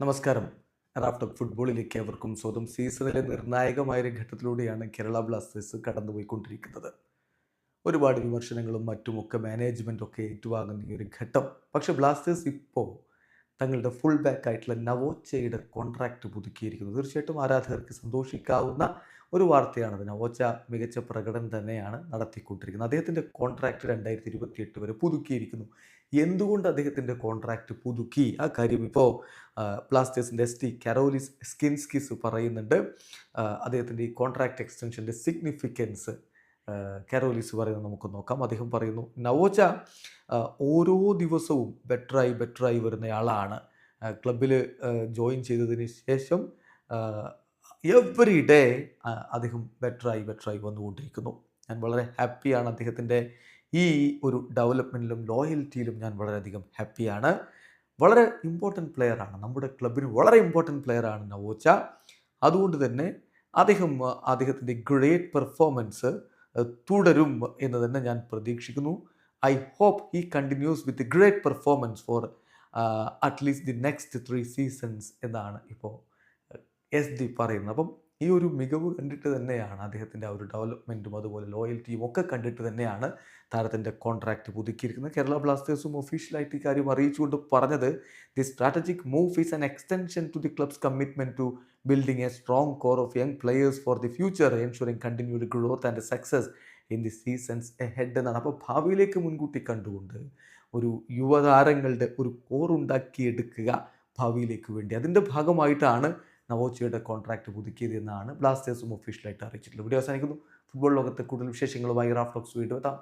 നമസ്കാരം. റാഫ്റ്റോക്ക് ഫുട്ബോളിലേക്ക് അവർക്കും സ്വന്തം സീസണിലെ നിർണായകമായ ഒരു ഘട്ടത്തിലൂടെയാണ് കേരള ബ്ലാസ്റ്റേഴ്സ് കടന്നുപോയിക്കൊണ്ടിരിക്കുന്നത്. ഒരുപാട് വിമർശനങ്ങളും മറ്റുമൊക്കെ മാനേജ്മെന്റ് ഒക്കെ ഏറ്റുവാങ്ങുന്ന ഈ ഒരു ഘട്ടം. പക്ഷേ ബ്ലാസ്റ്റേഴ്സ് ഇപ്പോൾ തങ്ങളുടെ ഫുൾ ബാക്ക് ആയിട്ടുള്ള നവോച്ചയുടെ കോൺട്രാക്റ്റ് പുതുക്കിയിരിക്കുന്നു. തീർച്ചയായിട്ടും ആരാധകർക്ക് സന്തോഷിക്കാവുന്ന ഒരു വാർത്തയാണത്. നവോച്ച മികച്ച പ്രകടനം തന്നെയാണ് നടത്തിക്കൊണ്ടിരിക്കുന്നത്. അദ്ദേഹത്തിന്റെ കോൺട്രാക്റ്റ് രണ്ടായിരത്തി ഇരുപത്തിയെട്ട് വരെ പുതുക്കിയിരിക്കുന്നു. എന്തുകൊണ്ട് അദ്ദേഹത്തിന്റെ കോൺട്രാക്റ്റ് പുതുക്കി? ആ കാര്യം ഇപ്പോൾ ബ്ലാസ്റ്റേഴ്സിന്റെ എസ് ടി കരോലിസ് സ്കിൻസ്കിസ് പറയുന്നുണ്ട്. അദ്ദേഹത്തിന്റെ ഈ കോൺട്രാക്റ്റ് എക്സ്റ്റൻഷന്റെ സിഗ്നിഫിക്കൻസ് കരോലിസ് പറയുന്നത് നമുക്ക് നോക്കാം. അദ്ദേഹം പറയുന്നു നവോച്ച ഓരോ ദിവസവും ബെറ്ററായി ബെറ്ററായി വരുന്നയാളാണ്. ക്ലബിൽ ജോയിൻ ചെയ്തതിന് ശേഷം എവറി ഡേ അദ്ദേഹം ബെറ്ററായി ബെറ്ററായി വന്നുകൊണ്ടിരിക്കുന്നു. ഞാൻ വളരെ ഹാപ്പിയാണ് അദ്ദേഹത്തിന്റെ ഈ ഒരു ഡെവലപ്മെന്റിലും ലോയൽറ്റിയിലും ഞാൻ വളരെയധികം ഹാപ്പിയാണ്. വളരെ ഇമ്പോർട്ടന്റ് പ്ലെയറാണ്. നമ്മുടെ ക്ലബിന് വളരെ ഇമ്പോർട്ടന്റ് പ്ലെയറാണ് നവോച്ച. അതുകൊണ്ട് തന്നെ അദ്ദേഹം അദ്ദേഹത്തിന്റെ ഗ്രേറ്റ് പെർഫോമൻസ് തുടരും എന്ന് തന്നെ ഞാൻ പ്രതീക്ഷിക്കുന്നു. I hope he continues with great performance for at least the next three seasons എന്നാണ് ഇപ്പോൾ എസ് ഡി പറയുന്നത്. അപ്പം ഈ ഒരു മികവ് കണ്ടിട്ട് തന്നെയാണ് അദ്ദേഹത്തിന്റെ ആ ഒരു ഡെവലപ്മെന്റും അതുപോലെ ലോയൽറ്റിയും ഒക്കെ കണ്ടിട്ട് തന്നെയാണ് താരത്തിന്റെ കോൺട്രാക്റ്റ് പുതുക്കിയിരിക്കുന്നത്. കേരള ബ്ലാസ്റ്റേഴ്സും ഒഫീഷ്യലായിട്ട് ഈ കാര്യം അറിയിച്ചുകൊണ്ട് പറഞ്ഞത് the strategic move is an extension to the club's commitment to building a strong core of young players for the future ensuring continued growth and success in the seasons ahead എന്നാണ്. അപ്പോൾ ഭാവിയിലേക്ക് മുൻകൂട്ടി കണ്ടുകൊണ്ട് ഒരു യുവതാരങ്ങളുടെ ഒരു കോർ ഉണ്ടാക്കിയെടുക്കുക ഭാവിയിലേക്ക് വേണ്ടി. അതിന്റെ ഭാഗമായിട്ടാണ് നവോച്ചയുടെ കോൺട്രാക്ട് പുതുക്കിയത് എന്നാണ് ബ്ലാസ്റ്റേഴ്സും ഒഫീഷ്യലായിട്ട് അറിയിച്ചിട്ടുള്ളത്. വീഡിയോ അവസാനിക്കുന്നു. ഫുട്ബോൾ ലോകത്തെ കൂടുതൽ വിശേഷങ്ങളുമായി റാഫ്ലോക്സ് വീഡിയോ എത്താം.